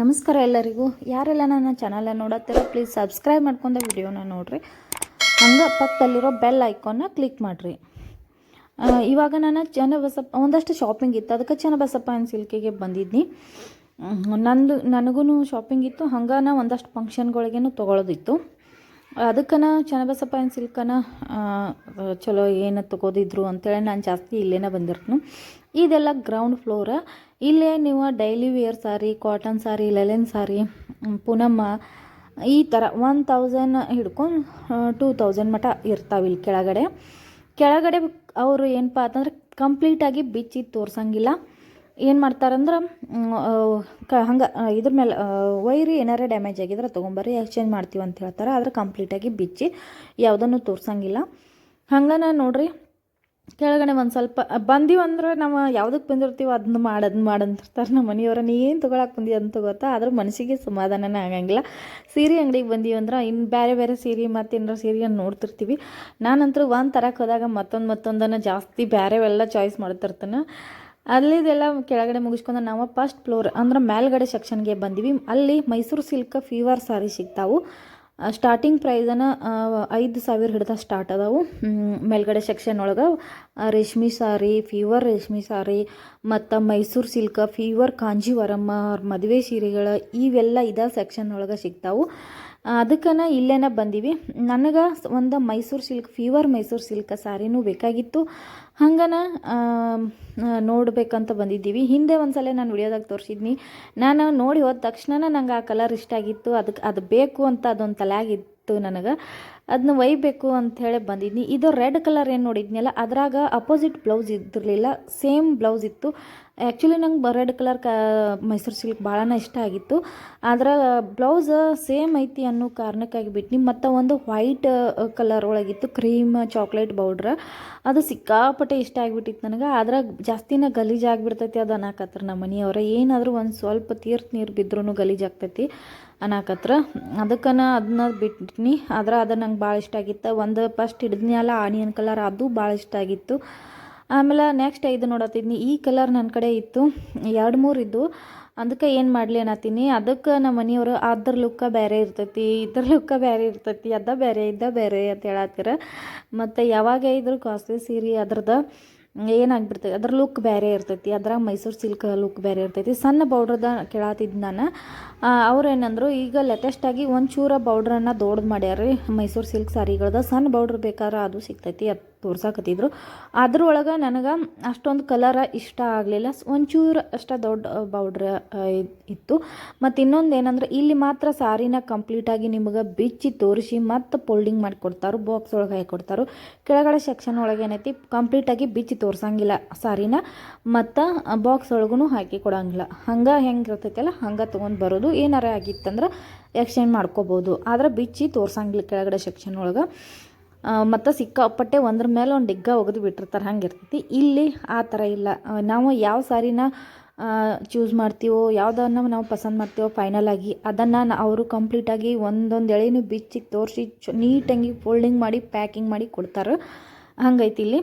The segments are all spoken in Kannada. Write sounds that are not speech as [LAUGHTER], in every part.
ನಮಸ್ಕಾರ ಎಲ್ಲರಿಗೂ. ಯಾರೆಲ್ಲ ನನ್ನ ಚಾನಲ್ನ ನೋಡತ್ತೀರೋ ಪ್ಲೀಸ್ ಸಬ್ಸ್ಕ್ರೈಬ್ ಮಾಡ್ಕೊಂಡು ವಿಡಿಯೋನ ನೋಡಿರಿ. ಹಂಗೆ ಪಕ್ಕದಲ್ಲಿರೋ ಬೆಲ್ ಐಕಾನ್ನ ಕ್ಲಿಕ್ ಮಾಡಿರಿ. ಇವಾಗ ನಾನು ಚನ್ನಬಸಪ್ಪ ಒಂದಷ್ಟು ಶಾಪಿಂಗ್ ಇತ್ತು. ಅದಕ್ಕೆ ಚನ್ನಬಸಪ್ಪ ಆ್ಯಂಡ್ ಸಿಲ್ಕಿಗೆ ಬಂದಿದ್ನಿ. ಹ್ಮ್, ನಂದು ನನಗೂ ಶಾಪಿಂಗ್ ಇತ್ತು. ಹಂಗಾನ ಒಂದಷ್ಟು ಫಂಕ್ಷನ್ಗಳಿಗೇನು ತೊಗೊಳೋದಿತ್ತು. ಅದಕ್ಕನ ಚನ್ನಬಸಪ್ಪ ಏನು ಸಿಲ್ಕನ ಚಲೋ ಏನು ತಗೋದಿದ್ರು ಅಂತೇಳಿ ನಾನು ಜಾಸ್ತಿ ಇಲ್ಲೇನ ಬಂದಿರ್ತೀನಿ. ಇದೆಲ್ಲ ಗ್ರೌಂಡ್ ಫ್ಲೋರ ಇಲ್ಲೇ ನೀವು daily wear sari cotton sari linen sari ಪುನಮ್ಮ ಪೂನಮ್ಮ, ಈ ಥರ ಒನ್ ತೌಸಂಡ್ ಹಿಡ್ಕೊಂಡು ಟೂ ತೌಸಂಡ್ ಮಟ ಇರ್ತಾವೆ ಇಲ್ಲಿ ಕೆಳಗಡೆ. ಕೆಳಗಡೆ ಅವರು ಏನಪ್ಪ ಅಂತಂದ್ರೆ ಕಂಪ್ಲೀಟಾಗಿ ಬಿಚ್ಚಿ ತೋರ್ಸಂಗಿಲ್ಲ. ಏನು ಮಾಡ್ತಾರಂದ್ರೆ ಕ, ಹಂಗೆ ಇದ್ರ ಮೇಲೆ ವೈರಿ ಏನಾರ ಡ್ಯಾಮೇಜ್ ಆಗಿದ್ರೆ ತೊಗೊಂಬರ್ರಿ, ಎಕ್ಸ್ಚೇಂಜ್ ಮಾಡ್ತೀವಿ ಅಂತ ಹೇಳ್ತಾರೆ, ಆದ್ರೆ ಕಂಪ್ಲೀಟಾಗಿ ಬಿಚ್ಚಿ ಯಾವುದನ್ನು ತೋರ್ಸಂಗಿಲ್ಲ. ಹಂಗನ ನೋಡ್ರಿ, ಕೆಳಗಡೆ ಒಂದು ಸ್ವಲ್ಪ ಬಂದೀವಿ ಅಂದ್ರೆ ನಾವು ಯಾವುದಕ್ಕೆ ಬಂದಿರ್ತೀವಿ ಅದನ್ನ ಮಾಡಿ ಅದನ್ನ ಮಾಡಂತಿರ್ತಾರೆ ನಮ್ಮ ಮನೆಯವರ, ನೀ ಏನು ತೊಗೊಳಕ್ಕೆ ಬಂದಿ ಅಂತ ಗೊತ್ತಾ ಆದ್ರೆ ಮನಸ್ಸಿಗೆ ಸಮಾಧಾನನೇ ಆಗಂಗಿಲ್ಲ. ಸೀರೆ ಅಂಗಡಿಗೆ ಬಂದೀವಿ ಅಂದ್ರೆ ಇನ್ನು ಬೇರೆ ಬೇರೆ ಸೀರೆ ಮತ್ತು ಏನಾರ ಸೀರೆಯನ್ನು ನೋಡ್ತಿರ್ತೀವಿ. ನಾನಂತರೂ ಒಂದು ತರಕ್ಕೆ ಹೋದಾಗ ಮತ್ತೊಂದು ಮತ್ತೊಂದನ್ನು ಜಾಸ್ತಿ ಬೇರೆವೆಲ್ಲ ಚಾಯ್ಸ್ ಮಾಡ್ತಿರ್ತಾನೆ. ಅಲ್ಲಿದೆಲ್ಲ ಕೆಳಗಡೆ ಮುಗಿಸ್ಕೊಂಡು ನಾವು ಫಸ್ಟ್ ಫ್ಲೋರ್ ಅಂದ್ರೆ ಮೇಲ್ಗಡೆ ಸೆಕ್ಷನ್ಗೆ ಬಂದೀವಿ. ಅಲ್ಲಿ ಮೈಸೂರು ಸಿಲ್ಕ್ ಫೀವರ್ ಸಾರಿ ಸಿಗ್ತಾವು. ಸ್ಟಾರ್ಟಿಂಗ್ ಪ್ರೈಸನ ಐದು ಸಾವಿರ ಹಿಡ್ದ ಸ್ಟಾರ್ಟ್ ಅದಾವು. ಮೇಲ್ಗಡೆ ಸೆಕ್ಷನ್ ಒಳಗೆ ರೇಷ್ಮೆ ಸಾರಿ ಫೀವರ್ ರೇಷ್ಮೆ ಸಾರಿ ಮತ್ತು ಮೈಸೂರು ಸಿಲ್ಕ್ ಫೀವರ್ ಕಾಂಜೀವರಮ್ಮ, ಮದುವೆ ಸೀರೆಗಳು ಇವೆಲ್ಲ ಇದ ಸೆಕ್ಷನ್ ಒಳಗೆ ಸಿಗ್ತಾವು. ಅದಕ್ಕನ ಇಲ್ಲೇನ ಬಂದೀವಿ. ನನಗೆ ಒಂದು Mysore silk fever Mysore silk ಸಾರಿನೂ ಬೇಕಾಗಿತ್ತು. ಹಂಗನ ನೋಡಬೇಕಂತ ಬಂದಿದ್ದೀವಿ. ಹಿಂದೆ ಒಂದ್ಸಲ ನಾನು ವಿಡಿಯೋದಾಗ ತೋರಿಸಿದ್ನಿ. ನಾನು ನೋಡಿ ಹೋದ ತಕ್ಷಣ ನಂಗೆ ಆ ಕಲರ್ ಇಷ್ಟ ಆಗಿತ್ತು. ಅದಕ್ಕೆ ಅದು ಬೇಕು ಅಂತ ಅದೊಂದು ತಲೆಯಾಗಿತ್ತು ನನಗೆ. ಅದನ್ನ ಒಯ್ಬೇಕು ಅಂಥೇಳಿ ಬಂದಿದ್ನಿ. ಇದು ರೆಡ್ ಕಲರ್ ಏನು ನೋಡಿದ್ನಲ್ಲ, ಅದ್ರಾಗ ಅಪೋಸಿಟ್ ಬ್ಲೌಸ್ ಇದ್ದಿರಲಿಲ್ಲ ಸೇಮ್ ಬ್ಲೌಸ್ ಇತ್ತು. ಆ್ಯಕ್ಚುಲಿ ನಂಗೆ ರೆಡ್ ಕಲರ್ ಕ, ಮೈಸೂರು ಸಿಲ್ಕ್ ಭಾಳನ ಇಷ್ಟ ಆಗಿತ್ತು. ಆದ್ರೆ ಬ್ಲೌಸ್ ಸೇಮ್ ಐತಿ ಅನ್ನೋ ಕಾರಣಕ್ಕಾಗಿ ಬಿಟ್ನಿ ಮತ್ತು ಒಂದು ವೈಟ್ ಕಲರ್ ಒಳಗಿತ್ತು, ಕ್ರೀಮ್, ಚಾಕ್ಲೇಟ್ ಪೌಡ್ರ್ ಅದು ಸಿಕ್ಕಾಪಟ್ಟೆ ಇಷ್ಟ ಆಗಿಬಿಟ್ಟಿತ್ತು ನನಗೆ. ಆದ್ರೆ ಜಾಸ್ತಿನ ಗಲೀಜು ಆಗಿಬಿಡ್ತೈತಿ ಅದು ಅನ್ನಕತ್ರ ನಮ್ಮ ಮನೆಯವ್ರ. ಏನಾದರೂ ಒಂದು ಸ್ವಲ್ಪ ತೀರ್ಥ ನೀರು ಬಿದ್ರೂ ಗಲೀಜಾಗ್ತೈತಿ ಅನ್ನಕತ್ರ ಅದಕ್ಕನ ಅದನ್ನ ಬಿಟ್ಟಿನಿ ಆದ್ರೆ ಅದು ನಂಗೆ ಭಾಳ ಇಷ್ಟ ಆಗಿತ್ತು. ಒಂದು ಫಸ್ಟ್ ಹಿಡಿದ್ನಲ್ಲ ಆನಿಯನ್ ಕಲರ್, ಅದು ಭಾಳ ಇಷ್ಟ ಆಗಿತ್ತು. ಆಮೇಲೆ ನೆಕ್ಸ್ಟ್ ಇದು ನೋಡತ್ತಿದ್ನಿ. ಈ ಕಲರ್ ನನ್ನ ಕಡೆ ಇತ್ತು. ಎರಡು ಮೂರು ಇದ್ದು. ಅದಕ್ಕೆ ಏನು ಮಾಡಲಿ ಅನ್ನತ್ತೀನಿ. ಅದಕ್ಕೆ ನಮ್ಮ ಮನೆಯವರು ಅದ್ರ ಲುಕ್ಕ ಬೇರೆ ಇರ್ತೈತಿ, ಇದ್ರ ಲುಕ್ಕ ಬೇರೆ ಇರ್ತೈತಿ, ಅದ ಬೇರೆ ಇದ್ದ ಬೇರೆ ಅಂತ ಹೇಳತ್ತೀರ. ಮತ್ತು ಯಾವಾಗ ಇದ್ರು ಕಾಸ್ಟ್ಲಿ ಸೀರೆ ಅದ್ರದ್ದು ಏನಾಗ್ಬಿಡ್ತೈತಿ, ಅದ್ರ ಲುಕ್ ಬೇರೆ ಇರ್ತೈತಿ. ಅದ್ರಾಗ ಮೈಸೂರು ಸಿಲ್ಕ್ ಲುಕ್ ಬೇರೆ ಇರ್ತೈತಿ. ಸಣ್ಣ ಬೌಡ್ರದ ಕೇಳತ್ತಿದ್ದು ನಾನು. ಅವ್ರು ಏನಂದ್ರು, ಈಗ ಲೇಟೆಸ್ಟಾಗಿ ಒಂದು ಚೂರ ಬೌಡ್ರನ್ನು ದೊಡ್ಡದು ಮಾಡ್ಯಾರ ರೀ ಮೈಸೂರು ಸಿಲ್ಕ್ ಸಾರಿಗಳದ. ಸಣ್ಣ ಬೌಡ್ರ್ ಬೇಕಾದ್ರೆ ಅದು ಸಿಗ್ತೈತಿ ತೋರ್ಸಾಕತ್ತಿದ್ರು. ಅದ್ರೊಳಗೆ ನನಗೆ ಅಷ್ಟೊಂದು ಕಲರ ಇಷ್ಟ ಆಗಲಿಲ್ಲ. ಒಂಚೂರು ಅಷ್ಟ ದೊಡ್ಡ ಬೌಡ್ರ್ ಇತ್ತು. ಮತ್ತು ಇನ್ನೊಂದು ಏನಂದ್ರೆ ಇಲ್ಲಿ ಮಾತ್ರ ಸಾರಿನ ಕಂಪ್ಲೀಟಾಗಿ ನಿಮಗೆ ಬಿಚ್ಚಿ ತೋರಿಸಿ ಮತ್ತು ಫೋಲ್ಡಿಂಗ್ ಮಾಡಿ ಕೊಡ್ತಾರೆ, ಬಾಕ್ಸ್ ಒಳಗೆ ಹಾಕಿ ಕೊಡ್ತಾರೆ. ಕೆಳಗಡೆ ಸೆಕ್ಷನ್ ಒಳಗೆ ಏನೈತಿ ಕಂಪ್ಲೀಟಾಗಿ ಬಿಚ್ಚಿ ತೋರ್ಸಂಗಿಲ್ಲ ಸಾರಿನ. ಮತ್ತು ಬಾಕ್ಸ್ ಒಳಗೂ ಹಾಕಿ ಕೊಡಂಗಿಲ್ಲ. ಹಂಗೆ ಹೆಂಗೆ ಇರ್ತೈತಲ್ಲ, ಹಂಗೆ ತೊಗೊಂಡು ಬರೋದು. ಏನಾರ ಆಗಿತ್ತಂದ್ರೆ ಎಕ್ಸ್ಚೇಂಜ್ ಮಾಡ್ಕೋಬೋದು. ಆದ್ರೆ ಬಿಚ್ಚಿ ತೋರ್ಸಂಗಿಲ್ಲ ಕೆಳಗಡೆ ಸೆಕ್ಷನ್ ಒಳಗೆ. ಮತ್ತು ಸಿಕ್ಕಾಪಟ್ಟೆ ಒಂದ್ರ ಮೇಲೆ ಒಂದು ಡಿಗ್ಗ ಒಗೆದು ಬಿಟ್ಟಿರ್ತಾರೆ, ಹಂಗೆ ಇರ್ತೈತಿ. ಇಲ್ಲಿ ಆ ಥರ ಇಲ್ಲ. ನಾವು ಯಾವ ಸಾರಿನ ಚೂಸ್ ಮಾಡ್ತೀವೋ, ಯಾವುದನ್ನು ನಾವು ಪಸಂದ್ ಮಾಡ್ತೀವೋ ಫೈನಲ್ ಆಗಿ ಅದನ್ನು ಅವರು ಕಂಪ್ಲೀಟಾಗಿ ಒಂದೊಂದು ಎಳೆನೂ ಬಿಚ್ಚಿ ತೋರಿಸಿ ನೀಟಾಗಿ ಫೋಲ್ಡಿಂಗ್ ಮಾಡಿ ಪ್ಯಾಕಿಂಗ್ ಮಾಡಿ ಕೊಡ್ತಾರೆ. ಹಂಗೈತಿ ಇಲ್ಲಿ.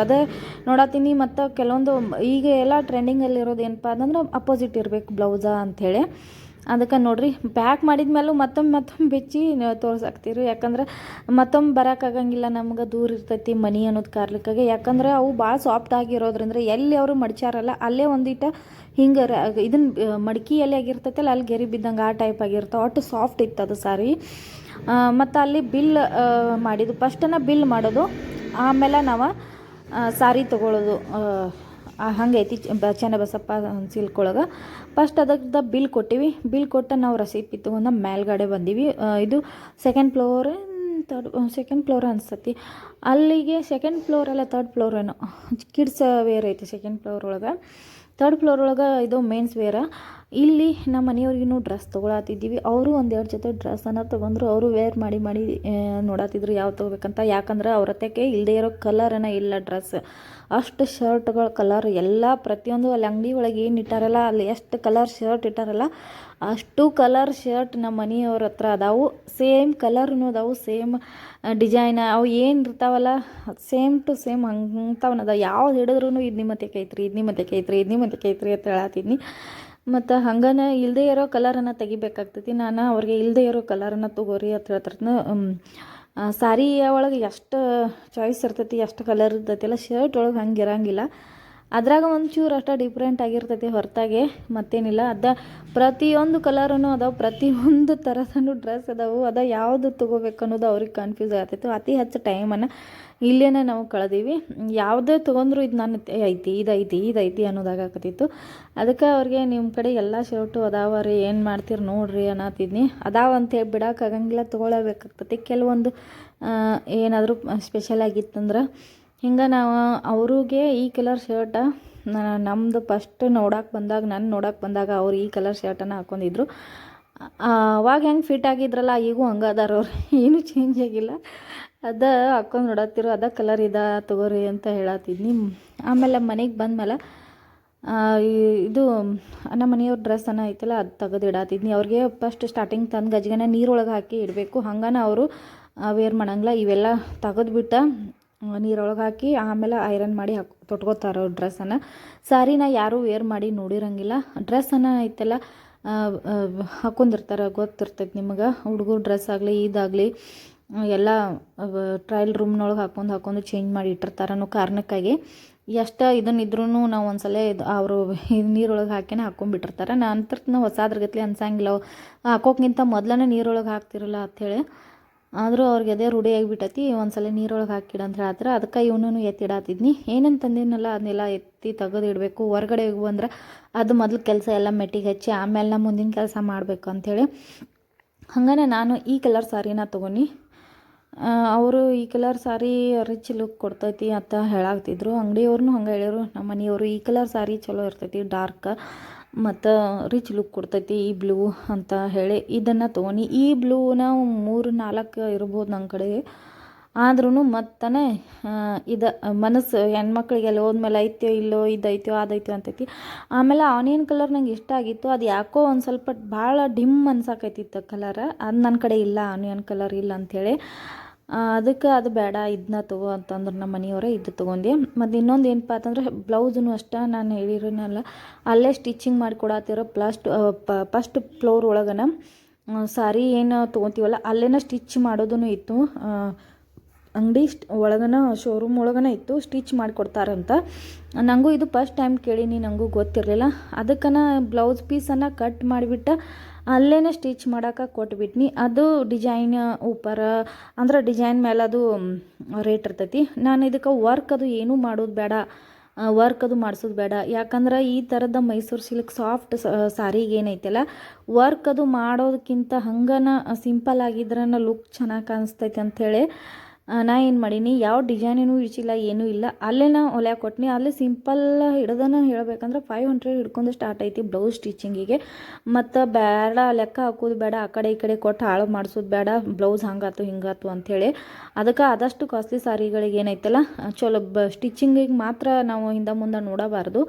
ಅದೇ ನೋಡತ್ತೀನಿ ಮತ್ತು ಕೆಲವೊಂದು, ಈಗ ಎಲ್ಲ ಟ್ರೆಂಡಿಂಗಲ್ಲಿರೋದು ಏನಪ್ಪ ಅಂತಂದ್ರೆ ಅಪೋಸಿಟ್ ಇರಬೇಕು ಬ್ಲೌಸ ಅಂಥೇಳಿ ಅದಕ್ಕೆ ನೋಡ್ರಿ ಪ್ಯಾಕ್ ಮಾಡಿದ ಮೇಲೂ ಮತ್ತೊಮ್ಮೆ ಮತ್ತೊಮ್ಮೆ ಬಿಚ್ಚಿ ತೋರ್ಸಾಕ್ತೀರಿ. ಯಾಕಂದ್ರೆ ಮತ್ತೊಮ್ಮೆ ಬರೋಕ್ಕಾಗಂಗಿಲ್ಲ ನಮ್ಗೆ ದೂರ ಇರ್ತೈತಿ ಮನಿ ಅನ್ನೋದು ಕಾರ್ಲಿಕ್ಕಾಗೆ ಯಾಕಂದ್ರೆ ಅವು ಭಾಳ ಸಾಫ್ಟ್ ಆಗಿರೋದ್ರಿಂದ ಎಲ್ಲಿ ಅವರು ಮಡಿಚಾರಲ್ಲ ಅಲ್ಲೇ ಒಂದಿಟ ಹಿಂಗೆ ಇದನ್ನ ಮಡಿಕೆ ಎಲೆ ಆಗಿರ್ತೈತಲ್ಲ, ಅಲ್ಲಿ ಗೆರಿ ಬಿದ್ದಂಗೆ ಆ ಟೈಪ್ ಆಗಿರ್ತಾವೆ. ಒಟ್ಟು ಸಾಫ್ಟ್ ಇತ್ತು ಅದು ಸಾರಿ. ಮತ್ತು ಅಲ್ಲಿ ಬಿಲ್ ಮಾಡಿದ್ದು. ಫಸ್ಟನ್ನು ಬಿಲ್ ಮಾಡೋದು, ಆಮೇಲೆ ನಾವು ಸಾರಿ ತೊಗೊಳ್ಳೋದು ಹಂಗೈತಿ ಚನ್ನಬಸಪ್ಪ ಬಸಪ್ಪ ಸಿಲ್ಕೊಳಗೆ. ಫಸ್ಟ್ ಅದಕ್ಕೆ ಬಿಲ್ ಕೊಟ್ಟಿವಿ. ಬಿಲ್ ಕೊಟ್ಟ ನಾವು ರಸೀಪಿ ತೊಗೊಂಡು ಮೇಲ್ಗಡೆ ಬಂದೀವಿ. ಇದು second floor third second floor ಅನ್ಸತಿ. ಅಲ್ಲಿಗೆ ಸೆಕೆಂಡ್ ಫ್ಲೋರ್ ಅಲ್ಲ ತರ್ಡ್ ಫ್ಲೋರ್ ಏನೋ. ಕಿಡ್ಸ್ ವೇರ್ ಐತಿ ಸೆಕೆಂಡ್ ಫ್ಲೋರ್ ಒಳಗೆ. ತರ್ಡ್ ಫ್ಲೋರ್ ಒಳಗೆ ಇದು ಮೇನ್ಸ್ ವೇರ ಇಲ್ಲಿ ನಮ್ಮ ಮನೆಯವ್ರಿಗೂ ಡ್ರೆಸ್ ತೊಗೊಳತ್ತಿದ್ದೀವಿ ಅವರು ಒಂದೆರಡು ಜೊತೆ ಡ್ರೆಸ್ಸನ್ನು ತೊಗೊಂಡ್ರು ಅವರು ವೇರ್ ಮಾಡಿ ಮಾಡಿ ನೋಡತ್ತಿದ್ರು ಯಾವ ತೊಗೋಬೇಕಂತ. ಯಾಕಂದ್ರೆ ಅವ್ರ ಹತ್ತಕ್ಕೆ ಇಲ್ಲದೆ ಇರೋ ಕಲರನ ಇಲ್ಲ ಡ್ರೆಸ್ ಅಷ್ಟು ಶರ್ಟ್ಗಳ ಕಲರ್ ಎಲ್ಲ ಪ್ರತಿಯೊಂದು ಅಲ್ಲಿ ಅಂಗಡಿ ಒಳಗೆ ಏನು ಇಟ್ಟಾರಲ್ಲ, ಅಲ್ಲಿ ಎಷ್ಟು ಕಲರ್ ಶರ್ಟ್ ಇಟ್ಟಾರಲ್ಲ, ಅಷ್ಟು ಕಲರ್ ಶರ್ಟ್ ನಮ್ಮ ಮನೆಯವ್ರ ಹತ್ರ ಅದಾವು. ಸೇಮ್ ಕಲರ್ನು ಅದಾವು, ಸೇಮ್ ಡಿಸೈನ್ ಅವು ಏನು ಇರ್ತಾವಲ್ಲ, ಸೇಮ್ ಟು ಸೇಮ್ ಅದಾವ ಯಾವ್ದು ಹಿಡಿದ್ರೂ ಇದು ನಿಮ್ಮ ಐತ್ರಿ, ಇದು ನಿಮ್ಮ ಐತ್ರಿ, ಇದು ನಿಮ್ಮ ಐತ್ರಿ ಅಂತ ಹೇಳತ್ತಿದ್ನಿ ಮತ್ತು ಹಂಗನ ಇಲ್ಲದೆ ಇರೋ ಕಲರನ್ನು ತೆಗಿಬೇಕಾಗ್ತೈತಿ. ನಾನು ಅವ್ರಿಗೆ ಇಲ್ಲದೆ ಇರೋ ಕಲರನ್ನು ತೊಗೋರಿ ಅಂತ ಹೇಳ್ತಾರೆ ಸಾರಿಯ ಒಳಗೆ ಎಷ್ಟು ಚಾಯ್ಸ್ ಇರ್ತೈತಿ, ಎಷ್ಟು ಕಲರ್ ಇರ್ತೈತಿ ಎಲ್ಲ ಶರ್ಟ್ ಒಳಗೆ ಹಂಗೆ ಇರಂಗಿಲ್ಲ. ಅದ್ರಾಗ ಒಂಚೂರು ಅಷ್ಟ ಡಿಫ್ರೆಂಟ್ ಆಗಿರ್ತೈತಿ ಹೊರತಾಗೆ, ಮತ್ತೇನಿಲ್ಲ. ಅದ ಪ್ರತಿಯೊಂದು ಕಲರೂ ಅದಾವೆ, ಪ್ರತಿಯೊಂದು ಥರದನು ಡ್ರೆಸ್ ಅದಾವು. ಅದ ಯಾವುದು ತೊಗೋಬೇಕು ಅನ್ನೋದು ಅವ್ರಿಗೆ ಕನ್ಫ್ಯೂಸ್ ಆಗ್ತಿತ್ತು. ಅತಿ ಹೆಚ್ಚು ಟೈಮನ್ನು ಇಲ್ಲೇನೆ ನಾವು ಕಳೆದೀವಿ. ಯಾವುದೇ ತೊಗೊಂಡ್ರು ಇದು ನನ್ನ ಐತಿ, ಇದೈತಿ ಇದೈತಿ ಅನ್ನೋದಾಗಕತ್ತಿತ್ತು ಅದಕ್ಕೆ ಅವ್ರಿಗೆ ನಿಮ್ಮ ಕಡೆ ಎಲ್ಲ ಶರ್ಟು ಅದಾವ ರೀ, ಏನು ಮಾಡ್ತೀರಿ ನೋಡ್ರಿ ಅನ್ನತ್ತಿದ್ನಿ. ಅದಾವ ಅಂತೇಳಿ ಬಿಡೋಕ್ಕಾಗಂಗಿಲ್ಲ ತೊಗೊಳಬೇಕಾಗ್ತೈತಿ. ಕೆಲವೊಂದು ಏನಾದರೂ ಸ್ಪೆಷಲ್ ಆಗಿತ್ತಂದ್ರೆ ಹಿಂಗೆ ನಾವು ಅವ್ರಿಗೆ ಈ ಕಲರ್ ಶರ್ಟ ನಮ್ಮದು ಫಸ್ಟ್ ನೋಡಕ್ಕೆ ಬಂದಾಗ, ನಾನು ನೋಡಕ್ಕೆ ಬಂದಾಗ ಅವ್ರು ಈ ಕಲರ್ ಶರ್ಟನ್ನು ಹಾಕ್ಕೊಂಡಿದ್ರು ಅವಾಗ ಹೆಂಗೆ ಫಿಟ್ ಆಗಿದ್ರಲ್ಲ, ಈಗೂ ಹಂಗೆ ಅದಾರ ಅವ್ರು. [LAUGHS] ಏನೂ ಚೇಂಜ್ ಆಗಿಲ್ಲ. ಅದ ಹಾಕ್ಕೊಂಡು ನೋಡತ್ತಿರು, ಅದ ಕಲರ್ ಇದ ತಗೋರಿ ಅಂತ ಹೇಳತ್ತಿದ್ನಿ ಆಮೇಲೆ ಮನೆಗೆ ಬಂದಮೇಲೆ ಇದು ನಮ್ಮ ಮನೆಯವ್ರ ಡ್ರೆಸ್ಸನ್ನು ಐತಲ್ಲ, ಅದು ತೆಗೆದು ಇಡತ್ತಿದ್ನಿ ಅವ್ರಿಗೆ ಫಸ್ಟ್ ಸ್ಟಾರ್ಟಿಂಗ್ ತಂದು ಗಜ್ಗೆನ ನೀರೊಳಗೆ ಹಾಕಿ ಇಡಬೇಕು. ಹಂಗನ ಅವರು ವೇರ್ ಮಾಡಂಗಿಲ್ಲ. ಇವೆಲ್ಲ ತೆಗೆದ್ಬಿಟ್ಟು ನೀರೊಳಗೆ ಹಾಕಿ ಆಮೇಲೆ ಐರನ್ ಮಾಡಿ ಹಾಕಿ, ತೊಟ್ಕೋತಾರೆ ಅವ್ರ ಡ್ರೆಸ್ಸನ್ನು ಸಾರಿನ ಯಾರೂ ವೇರ್ ಮಾಡಿ ನೋಡಿರಂಗಿಲ್ಲ. ಡ್ರೆಸ್ಸನ್ನು ಐತೆಲ್ಲ ಹಾಕೊಂಡಿರ್ತಾರೆ, ಗೊತ್ತಿರ್ತೈತೆ ನಿಮಗೆ. ಹುಡುಗರು ಡ್ರೆಸ್ ಆಗಲಿ, ಇದಾಗಲಿ, ಎಲ್ಲ ಟ್ರಯಲ್ ರೂಮ್ನೊಳಗೆ ಹಾಕೊಂಡು ಹಾಕೊಂಡು ಚೇಂಜ್ ಮಾಡಿ ಇಟ್ಟಿರ್ತಾರೆ ಅನ್ನೋ ಕಾರಣಕ್ಕಾಗಿ. ಎಷ್ಟು ಇದನ್ನಿದ್ರೂ ನಾವು ಒಂದ್ಸಲ ಇದು, ಅವರು ನೀರೊಳಗೆ ಹಾಕಿನೇ ಹಾಕೊಂಡ್ಬಿಟ್ಟಿರ್ತಾರೆ ನಂತರ ನಾವು ಹೊಸಾದ್ರಗತ್ಲೆ ಅನ್ಸಂಗಿಲ್ಲ ಹಾಕೋಕ್ಕಿಂತ ಮೊದಲನೇ ನೀರೊಳಗೆ ಹಾಕ್ತಿರಲ್ಲ ಅಂಥೇಳಿ ಆದರೂ ಅವ್ರಿಗೆ ಅದೇ ರೂಢಿ ಆಗಿಬಿಟ್ಟತಿ ಒಂದು ಸಲ ನೀರೊಳಗೆ ಹಾಕಿಡ ಅಂತ ಹೇಳ್ತಾರೆ. ಅದಕ್ಕೆ ಇವನು ಎತ್ತಿಡಾತಿದ್ನಿ. ಏನೇನು ತಂದಿನಲ್ಲ ಅದನ್ನೆಲ್ಲ ಎತ್ತಿ ತೆಗೆದಿಡಬೇಕು. ಹೊರಗಡೆ ಬಂದ್ರೆ ಅದು ಮೊದಲು ಕೆಲಸ ಎಲ್ಲ ಮೆಟ್ಟಿಗೆ ಹಚ್ಚಿ, ಆಮೇಲೆ ನಾ ಮುಂದಿನ ಕೆಲಸ ಮಾಡಬೇಕು ಅಂಥೇಳಿ ಹಂಗನೆ ನಾನು ಈ ಕಲರ್ ಸಾರಿನ ತೊಗೊಂಡು ಅವರು ಈ ಕಲರ್ ಸಾರಿ ರಿಚ್ ಲುಕ್ ಕೊಡ್ತೈತಿ ಅಂತ ಹೇಳಾಗ್ತಿದ್ರು. ಅಂಗಡಿಯವ್ರನ್ನೂ ಹಂಗೆ ಹೇಳಿದ್ರು. ನಮ್ಮ ಮನೆಯವರು ಈ ಕಲರ್ ಸಾರಿ ಚಲೋ ಇರ್ತೈತಿ, ಡಾರ್ಕ್. ಮತ್ತು ರಿಚ್ ಲುಕ್ ಕೊಡ್ತೈತಿ, ಈ ಬ್ಲೂ ಅಂತ ಹೇಳಿ ಇದನ್ನು ತೊಗೊಂಡು. ಈ ಬ್ಲೂನ ಮೂರು ನಾಲ್ಕು ಇರ್ಬೋದು ನನ್ನ ಕಡೆ. ಆದ್ರೂ ಮತ್ತನೇ ಇದು ಮನಸ್ಸು, ಹೆಣ್ಮಕ್ಳಿಗೆ ಅಲ್ಲಿ ಹೋದ್ಮೇಲೆ ಐತೋ ಇಲ್ಲೋ, ಇದೈತೋ, ಅದೈತೋ ಅಂತೈತಿ. ಆಮೇಲೆ ಆನಿಯನ್ ಕಲರ್ ನಂಗೆ ಇಷ್ಟ ಆಗಿತ್ತು. ಅದು ಯಾಕೋ ಒಂದು ಸ್ವಲ್ಪ ಭಾಳ ಡಿಮ್ ಅನ್ಸಾಕೈತಿತ್ತು ಕಲರ್ ಅದು ನನ್ನ ಕಡೆ ಇಲ್ಲ ಆನಿಯನ್ ಕಲರ್ ಇಲ್ಲ ಅಂಥೇಳಿ ಅದಕ್ಕೆ ಅದು ಬೇಡ ಇದನ್ನ ತಗೋ ಅಂತಂದ್ರೆ ನಮ್ಮ ಮನೆಯವರೇ, ಇದು ತೊಗೊಂಡೆ ಮತ್ತು ಇನ್ನೊಂದು ಏನಪ್ಪ ಅಂತಂದ್ರೆ ಬ್ಲೌಸೂ ಅಷ್ಟೇ ನಾನು ಹೇಳಿರೋನಲ್ಲ ಅಲ್ಲೇ. ಸ್ಟಿಚಿಂಗ್ ಮಾಡಿಕೊಡತ್ತಿರೋ ಪ್ಲಾಸ್ಟ್ ಫಸ್ಟ್ ಫ್ಲೋರ್ ಒಳಗನ ಸಾರಿ ಏನು ತೊಗೊತೀವಲ್ಲ ಅಲ್ಲೇ ಸ್ಟಿಚ್ ಮಾಡೋದೂ ಇತ್ತು. ಅಂಗಡಿ ಒಳಗನ ಶೋರೂಮ್ ಒಳಗನ ಇತ್ತು ಸ್ಟಿಚ್ ಮಾಡಿಕೊಡ್ತಾರಂತ. ನನಗೂ ಇದು ಫಸ್ಟ್ ಟೈಮ್ ಕೇಳೀನಿ ನನಗೂ ಗೊತ್ತಿರಲಿಲ್ಲ. ಅದಕ್ಕನ ಬ್ಲೌಸ್ ಪೀಸನ್ನು ಕಟ್ ಮಾಡಿಬಿಟ್ಟು ಅಲ್ಲೇ ಸ್ಟಿಚ್ ಮಾಡೋಕೆ ಕೊಟ್ಬಿಟ್ನಿ. ಅದು ಡಿಸೈನ್ ಉಪರ, ಅಂದ್ರೆ ಡಿಸೈನ್ ಮೇಲೆ ಅದು ರೇಟ್ ಇರ್ತೈತಿ. ನಾನು ಇದಕ್ಕೆ ವರ್ಕ್ ಅದು ಏನೂ ಮಾಡೋದು ಬೇಡ. ವರ್ಕ್ ಅದು ಮಾಡಿಸೋದು ಬೇಡ. ಯಾಕಂದ್ರೆ ಈ ಥರದ ಮೈಸೂರು ಸಿಲ್ಕ್ ಸಾಫ್ಟ್ ಸಾರಿಗೆ ಏನೈತಲ್ಲ, ವರ್ಕ್ ಅದು ಮಾಡೋದಕ್ಕಿಂತ ಹಂಗನ, ಸಿಂಪಲ್ ಆಗಿದ್ರನ ಲುಕ್ ಚೆನ್ನಾಗಿ ಕಾಣಿಸ್ತೈತೆ ಅಂಥೇಳಿ ನಾ ಏನು ಮಾಡೀನಿ, ಯಾವ ಡಿಸೈನೇನೂ ಇಳಿಸಿಲ್ಲ ಏನೂ ಇಲ್ಲ. ಅಲ್ಲೇ ನಾ ಒಲೆ ಕೊಟ್ಟಿನಿ ಅಲ್ಲೇ ಸಿಂಪಲ್ ಹಿಡ್ದನ ಹೇಳ್ಬೇಕಂದ್ರೆ ಫೈವ್ ಹಂಡ್ರೆಡ್ ಹಿಡ್ಕೊಂಡು ಸ್ಟಾರ್ಟ್ ಐತಿ ಬ್ಲೌಸ್ ಸ್ಟಿಚಿಂಗಿಗೆ ಮತ್ತು ಬೇಡ ಲೆಕ್ಕ ಹಾಕೋದು ಬೇಡ ಆ ಕಡೆ ಈ ಕಡೆ ಕೊಟ್ಟು ಹಾಳು ಮಾಡಿಸೋದು ಬೇಡ ಬ್ಲೌಸ್ ಹಂಗಾತು ಹಿಂಗಾತು ಅಂಥೇಳಿ ಅದಕ್ಕೆ ಆದಷ್ಟು ಕಾಸ್ಟ್ಲಿ ಸಾರಿಗಳಿಗೆ ಏನೈತಲ್ಲ, ಚಲೋ ಬ ಸ್ಟಿಚಿಂಗಿಗೆ ಮಾತ್ರ ನಾವು ಹಿಂದೆ ಮುಂದೆ ನೋಡಬಾರ್ದು.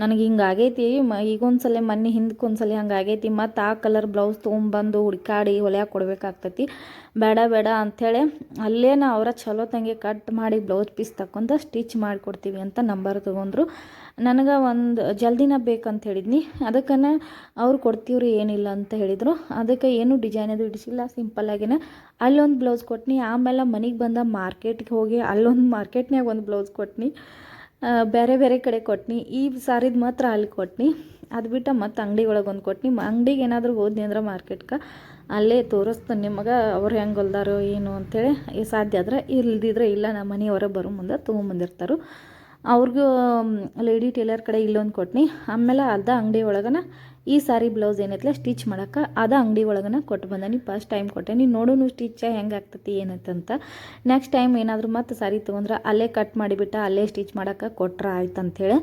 ನನಗೆ ಹಿಂಗೆ ಆಗೈತಿ, ಮ, ಈಗೊಂದ್ಸಲ ಮೊನ್ನೆ ಹಿಂದಕ್ಕೆ ಒಂದು ಸಲ ಹಂಗೆ ಆಗೈತಿ, ಮತ್ತು ಆ ಕಲರ್ ಬ್ಲೌಸ್ ತೊಗೊಂಬಂದು ಹುಡ್ಕಾಡಿ ಹೊಲೆಯ ಕೊಡಬೇಕಾಗ್ತೈತಿ. ಬೇಡ ಬೇಡ ಅಂಥೇಳಿ ನಾ ಅವರ ಚಲೋ ತಂಗೆ ಕಟ್ ಮಾಡಿ ಬ್ಲೌಸ್ ಪೀಸ್ ತಗೊಂಡು ಸ್ಟಿಚ್ ಮಾಡಿಕೊಡ್ತೀವಿ ಅಂತ ನಂಬರ್ ತೊಗೊಂಡ್ರು. ನನಗೆ ಒಂದು ಜಲ್ದಿನ ಬೇಕಂತ ಹೇಳಿದ್ನಿ. ಅದಕ್ಕೆ ಅವ್ರು ಕೊಡ್ತೀವ್ರಿ ಏನಿಲ್ಲ ಅಂತ ಹೇಳಿದರು. ಅದಕ್ಕೆ ಏನು ಡಿಸೈನ್ ಅದು ಇಡಿಸಿಲ್ಲ ಸಿಂಪಲ್ಲಾಗಿನ ಅಲ್ಲೊಂದು ಬ್ಲೌಸ್ ಕೊಟ್ನಿ, ಆಮೇಲೆ ಮನೆಗೆ ಬಂದ ಮಾರ್ಕೆಟ್ಗೆ ಹೋಗಿ ಅಲ್ಲೊಂದು ಮಾರ್ಕೆಟ್ನಾಗ ಒಂದು ಬ್ಲೌಸ್ ಕೊಟ್ನಿ. ಬೇರೆ ಬೇರೆ ಕಡೆ ಕೊಟ್ನಿ. ಈ ಸಾರಿದ ಮಾತ್ರ ಅಲ್ಲಿ ಕೊಟ್ನಿ. ಅದು ಬಿಟ್ಟು ಮತ್ತು ಅಂಗಡಿ ಒಳಗೆ ಒಂದು ಕೊಟ್ನಿ. ಅಂಗಡಿಗೆ ಏನಾದರೂ ಹೋದ್ನಿ ಅಂದ್ರೆ ಮಾರ್ಕೆಟ್ಗೆ ಅಲ್ಲೇ ತೋರಿಸ್ತಾನೆ ನಿಮಗೆ ಅವ್ರು ಹೆಂಗೆ ಹೊಲ್ದಾರೋ ಏನು ಅಂತೇಳಿ ಸಾಧ್ಯ ಆದ್ರೆ ಇಲ್ದಿದ್ರೆ ಇಲ್ಲ ನಮ್ಮ ಮನೆಯವರ ಬರೋ ಮುಂದೆ ತೊಗೊಂಬಂದಿರ್ತಾರೆ. ಅವ್ರಿಗೂ ಲೇಡಿ ಟೇಲರ್ ಕಡೆ ಇಲ್ಲೊಂದು ಕೊಟ್ನಿ. ಆಮೇಲೆ ಅದ ಅಂಗಡಿ ಒಳಗನ ಈ ಸಾರಿ ಬ್ಲೌಸ್ ಏನೈತಲ್ಲ ಸ್ಟಿಚ್ ಮಾಡೋಕೆ ಅದ ಅಂಗಡಿ ಒಳಗನ ಕೊಟ್ಟು ಬಂದಾನಿ ಫಸ್ಟ್ ಟೈಮ್ ಕೊಟ್ಟೆ. ನೀನು ನೋಡೋನು ಸ್ಟಿಚ್ ಹೆಂಗೆ ಆಗ್ತೈತಿ ಏನೈತಂತ ನೆಕ್ಸ್ಟ್ ಟೈಮ್ ಏನಾದರೂ ಮತ್ತೆ ಸಾರಿ ತೊಗೊಂಡ್ರೆ, ಅಲ್ಲೇ ಕಟ್ ಮಾಡಿಬಿಟ್ಟು, ಅಲ್ಲೇ ಸ್ಟಿಚ್ ಮಾಡೋಕೆ ಕೊಟ್ರೆ ಆಯ್ತು ಅಂಥೇಳಿ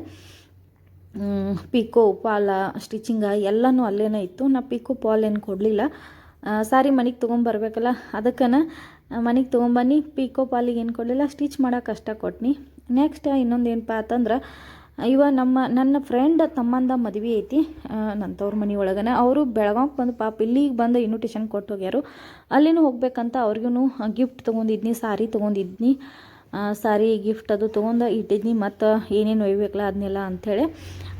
ಪಿಕೋ ಪಾಲ ಸ್ಟಿಚಿಂಗ ಎಲ್ಲನೂ ಅಲ್ಲೇನೇ ಇತ್ತು. ನಾ ಪಿಕೋ ಪಾಲ್ ಏನು ಕೊಡಲಿಲ್ಲ. ಸಾರಿ ಮನೆಗೆ ತೊಗೊಂಬರ್ಬೇಕಲ್ಲ ಅದಕ್ಕನ ಮನೆಗೆ ತೊಗೊಂಬನ್ನಿ ಪಿಕೋ ಪಾಲಿಗೆ ಏನು ಕೊಡಲಿಲ್ಲ ಸ್ಟಿಚ್ ಮಾಡೋಕೆ ಅಷ್ಟ ಕೊಟ್ನಿ. ನೆಕ್ಸ್ಟ್ ಇನ್ನೊಂದು ಏನಪ್ಪ ಅಂತಂದ್ರೆ ಇವ ನಮ್ಮ, ನನ್ನ ಫ್ರೆಂಡ್ ತಮ್ಮಂದ ಮದುವೆ ಐತಿ ನನ್ನ ತವ್ರ ಮನೆ ಒಳಗನೆ. ಅವರು ಬೆಳಗಾವಿಗೆ ಬಂದು ಪಾಪ ಇಲ್ಲಿಗೆ ಬಂದು ಇನ್ವಿಟೇಷನ್ ಕೊಟ್ಟು ಹೋಗ್ಯಾರು. ಅಲ್ಲಿನೂ ಹೋಗ್ಬೇಕಂತ ಅವ್ರಿಗೂ ಗಿಫ್ಟ್ ತೊಗೊಂಡಿದ್ನಿ ಸಾರಿ ತೊಗೊಂಡಿದ್ನಿ. ಸಾರಿ ಗಿಫ್ಟ್ ಅದು ತೊಗೊಂಡು ಇಟ್ಟಿದ್ನಿ, ಮತ್ತು ಏನೇನು ಒಯ್ಬೇಕಲ್ಲ ಅದನ್ನೆಲ್ಲ ಅಂಥೇಳಿ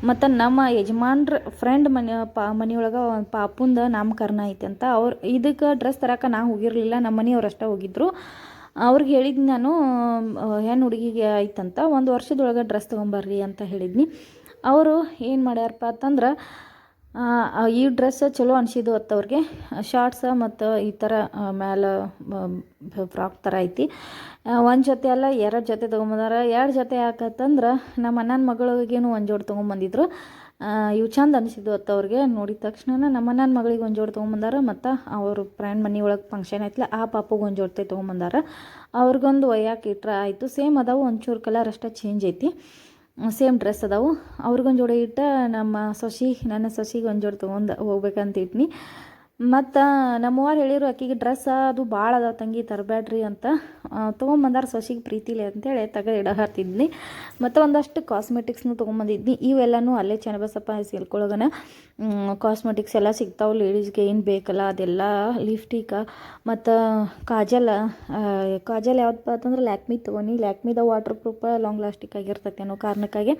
ಮತ್ತು ನಮ್ಮ ಯಜಮಾನ್ರ ಫ್ರೆಂಡ್ ಮನೆ, ಪಾ, ಮನೆಯೊಳಗೆ ಪಾಪುಂದು ನಾಮಕರಣ ಐತೆ ಅಂತ ಅವ್ರು, ಇದಕ್ಕೆ ಡ್ರೆಸ್ ತರಕ್ಕೆ ನಾ ಹೋಗಿರಲಿಲ್ಲ ನಮ್ಮ ಮನೆಯವ್ರು ಅಷ್ಟೇ ಹೋಗಿದ್ರು. ಅವ್ರಿಗೆ ಹೇಳಿದ್ನಿ ನಾನು ಹೆಣ್ಣು ಹುಡುಗಿಗೆ ಆಯ್ತಂತ, ಒಂದು ವರ್ಷದೊಳಗೆ ಡ್ರೆಸ್ ತೊಗೊಂಬರ್ರಿ ಅಂತ ಹೇಳಿದ್ನಿ. ಅವರು ಏನು ಮಾಡ್ಯಾರಪ್ಪ ಅಂತಂದ್ರೆ ಈ ಡ್ರೆಸ್ ಚಲೋ ಅನಿಸಿದ್ದು ಅತ್ತವ್ರಿಗೆ ಶಾರ್ಟ್ಸ ಮತ್ತು ಈ ಥರ ಮ್ಯಾಲೆ ಫ್ರಾಕ್ ಥರ ಐತಿ. ಒಂದು ಜೊತೆ ಅಲ್ಲ, ಎರಡು ಜೊತೆ ತೊಗೊಂಬಂದಾರ. ಎರಡು ಜೊತೆ ಯಾಕಂತಂದ್ರೆ, ನಮ್ಮ ಅಣ್ಣನ ಮಗಳಿಗೇನು ಒಂದು ಜೋಡಿ ತೊಗೊಂಬಂದಿದ್ರು. ಇವು ಚಂದ ಅನಿಸಿದ್ದು ಅತ್ತ ಅವ್ರಿಗೆ. ನೋಡಿದ ತಕ್ಷಣ ನಮ್ಮ ನನ್ನ ಮಗಳಿಗೆ ಒಂದು ಜೋಡಿ ತೊಗೊಂಬಂದಾರ ಮತ್ತು ಅವರು ಫ್ರೆಂಡ್ ಮನೆ ಒಳಗೆ ಫಂಕ್ಷನ್ ಐತಲ್ಲ ಆ ಪಾಪಗೆ ಒಂದು ಜೋಡಿ ತೊಗೊಂಬಂದಾರ. ಅವ್ರಿಗೊಂದು ಒಯ್ಯಾಕೆ ಇಟ್ರೆ ಆಯಿತು. ಸೇಮ್ ಅದಾವು, ಒಂಚೂರು ಕಲರ್ ಅಷ್ಟೇ ಚೇಂಜ್ ಐತಿ. ಸೇಮ್ ಡ್ರೆಸ್ ಅದಾವು. ಅವ್ರಿಗೊಂದು ಜೋಡಿ ಇಟ್ಟ ನಮ್ಮ ಸೊಸಿ, ನನ್ನ ಸೊಸಿಗೆ ಒಂದು ಜೋಡಿ ತೊಗೊಂಡು ಹೋಗ್ಬೇಕಂತ ಇಟ್ನಿ. ಮತ್ತು ನಮ್ಮವ್ರು ಹೇಳಿರು ಆಕಿಗೆ ಡ್ರೆಸ್ ಅದು ಭಾಳ ಅದಾವ ತಂಗಿ ತರಬೇಡ್ರಿ ಅಂತ. ತೊಗೊಂಬಂದಾರ ಸೊಸಿಗೆ ಪ್ರೀತಿಲಿ ಅಂತೇಳಿ ತೆಗೆದು ಇಡಹತ್ತಿದ್ನಿ ಮತ್ತು ಒಂದಷ್ಟು ಕಾಸ್ಮೆಟಿಕ್ಸ್ನು ತೊಗೊಂಬಂದಿದ್ನಿ. ಇವೆಲ್ಲನೂ ಅಲ್ಲೇ ಚೆನ್ನಬಸಪ್ಪ ಸಿಲ್ಕೊಳಗನ ಕಾಸ್ಮೆಟಿಕ್ಸ್ ಎಲ್ಲ ಸಿಗ್ತಾವೆ ಲೇಡೀಸ್ಗೆ ಏನು ಬೇಕಲ್ಲ, ಅದೆಲ್ಲ ಲಿಫ್ಟಿಕ ಮತ್ತು ಕಾಜಲ್ ಕಾಜಲ್ ಯಾವ್ದಪ್ಪ ಅಂತಂದ್ರೆ ಲ್ಯಾಕ್ಮಿ ತೊಗೊಂಡು ಲ್ಯಾಕ್ಮಿದ ವಾಟರ್ ಪ್ರೂಫ್ ಲಾಂಗ್ ಲಾಸ್ಟಿಕ್ ಆಗಿರ್ತೈತೆ ಅನ್ನೋ ಕಾರಣಕ್ಕಾಗಿ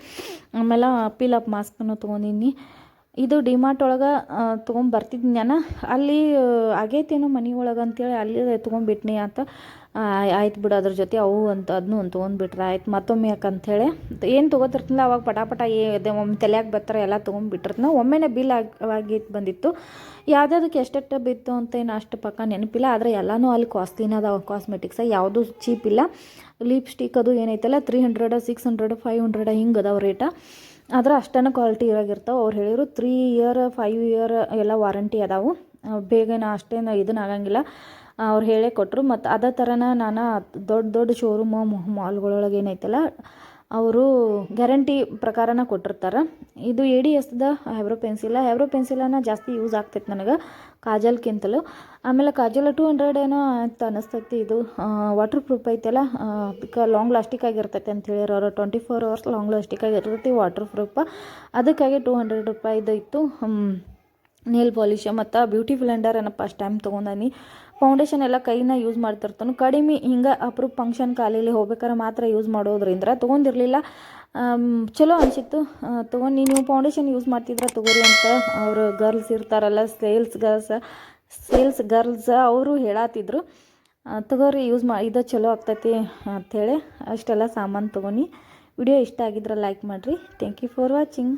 ಆಮೇಲೆ ಪಿಲ್ ಅಪ್ ಮಾಸ್ಕನ್ನು ತೊಗೊಂಡಿನಿ. ಇದು ಡಿಮಾರ್ಟ್ ಒಳಗೆ ತೊಗೊಂಬರ್ತಿದ್ನಿ ನಾನು. ಅಲ್ಲಿ ಆಗೈತೇನೋ ಮನೆ ಒಳಗೆ ಅಂತೇಳಿ ಅಲ್ಲಿ ತೊಗೊಂಬಿಟ್ನಿ ಅಂತ ಆಯ್ತು ಬಿಡು ಅದ್ರ ಜೊತೆ ಅವು ಅಂತ ಅದನ್ನೂ ಒಂದು ತೊಗೊಂಡ್ಬಿಟ್ರೆ ಆಯ್ತು ಮತ್ತೊಮ್ಮೆ ಯಾಕಂಥೇಳಿ ಏನು ತೊಗೋತಿರ್ತಿಲ್ಲ ಅವಾಗ ಪಟಾಪಟ ಪಟ ಏ ಒಮ್ಮೆ ತಲೆಯಾಗಿ ಬರ್ತಾರೆ ಎಲ್ಲ ತೊಗೊಂಡ್ಬಿಟ್ಟಿರ್ತೀನಿ ಒಮ್ಮೆನೇ ಬಿಲ್ ಆಗಿ ಆಗಿತ್ತು ಬಂದಿತ್ತು. ಯಾವುದ್ಯಾವ್ದಕ್ಕೆ ಎಷ್ಟೆಷ್ಟು ಬಿತ್ತು ಅಂತ ಏನು ಅಷ್ಟು ಪಕ್ಕ ನೆನಪಿಲ್ಲ. ಆದರೆ ಎಲ್ಲನೂ ಅಲ್ಲಿ ಕಾಸ್ಟ್ಲಿನ ಅದಾವ, ಕಾಸ್ಮೆಟಿಕ್ಸ. ಯಾವುದೂ ಚೀಪ್ ಇಲ್ಲ. ಲಿಪ್ಸ್ಟಿಕ್ ಅದು ಏನೈತಲ್ಲ three hundred six hundred five hundred ಹಿಂಗೆ ಅದಾವೆ ರೇಟ. ಆದ್ರೆ ಅಷ್ಟೇ ಕ್ವಾಲಿಟಿ ಇರಾಗಿರ್ತಾವೆ. ಅವ್ರು ಹೇಳಿದ್ರು ತ್ರೀ ಇಯರ್ ಫೈವ್ ಇಯರ್ ಎಲ್ಲ ವಾರಂಟಿ ಅದಾವು. ಬೇಗನ ಅಷ್ಟೇನು ಇದನ್ನ ಆಗಂಗಿಲ್ಲ. ಅವ್ರು ಹೇಳೇ ಕೊಟ್ಟರು ಮತ್ತು ಅದೇ ಥರನ ನಾನು ದೊಡ್ಡ ದೊಡ್ಡ ಶೋರೂಮ್ ಮಾಲ್ಗಳೊಳಗೆ ಏನೈತಲ್ಲ ಅವರು ಗ್ಯಾರಂಟಿ ಪ್ರಕಾರನ ಕೊಟ್ಟಿರ್ತಾರೆ. ಇದು ಎ ಡಿ ಎಸ್ದ ಹೈಬ್ರೋ ಪೆನ್ಸಿಲ್. ಹೈಬ್ರೋ ಪೆನ್ಸಿಲನ ಜಾಸ್ತಿ ಯೂಸ್ ಆಗ್ತೈತೆ ನನಗೆ ಕಾಜಲ್ಕಿಂತಲೂ ಆಮೇಲೆ ಕಾಜಲ್ ಟು ಹಂಡ್ರೆಡ್ ಏನೋ ಅಂತ ಅನಿಸ್ತೈತಿ ಇದು. ವಾಟರ್ ಪ್ರೂಫ್ ಐತಲ್ಲ ಅದಕ್ಕೆ ಲಾಂಗ್ ಲಾಸ್ಟಿಕ್ ಆಗಿರ್ತೈತೆ ಅಂತ ಹೇಳಿರೋರು ಅವರು. Twenty four hours long lasting ಆಗಿರ್ತೈತಿ ವಾಟರ್ ಪ್ರೂಫ್ ಅದಕ್ಕಾಗಿ ಟೂ ಹಂಡ್ರೆಡ್ ರೂಪಾಯಿದು ಇತ್ತು. ನೇಲ್ ಪಾಲಿಷ್ ಮತ್ತು ಬ್ಯೂಟಿ ಬ್ಲೆಂಡರ್ ಏನಪ್ಪ ಅಷ್ಟು ಟೈಮ್ ತೊಗೊಂಡಾನಿ. ಫೌಂಡೇಶನ್ ಎಲ್ಲ ಕೈನ ಯೂಸ್ ಮಾಡ್ತಿರ್ತಾನೆ ಕಡಿಮೆ ಹಿಂಗೆ ಅಪ್ರೂಪ್ ಫಂಕ್ಷನ್ ಖಾಲಿಲಿ ಹೋಗ್ಬೇಕಾದ್ರೆ ಮಾತ್ರ ಯೂಸ್ ಮಾಡೋದ್ರಿಂದ ತೊಗೊಂಡಿರಲಿಲ್ಲ. ಚಲೋ ಅನಿಸಿತ್ತು. ತೊಗೊಂಡು ನೀವು ಫೌಂಡೇಶನ್ ಯೂಸ್ ಮಾಡ್ತಿದ್ರೆ ತಗೋರಿ ಅಂತ ಅವರು ಗರ್ಲ್ಸ್ ಇರ್ತಾರಲ್ಲ ಸೇಲ್ಸ್ ಗರ್ಲ್ಸ್ ಸೇಲ್ಸ್ ಗರ್ಲ್ಸ್ ಅವರು ಹೇಳತ್ತಿದ್ರು ತೊಗೋರಿ ತಗೋರಿ ಯೂಸ್ ಮಾ, ಇದು ಚಲೋ ಆಗ್ತೈತಿ ಅಂಥೇಳಿ ಅಷ್ಟೆಲ್ಲ ಸಾಮಾನು ತೊಗೊಂಡು ವಿಡಿಯೋ ಇಷ್ಟ ಆಗಿದ್ರೆ ಲೈಕ್ ಮಾಡಿರಿ. Thank you for watching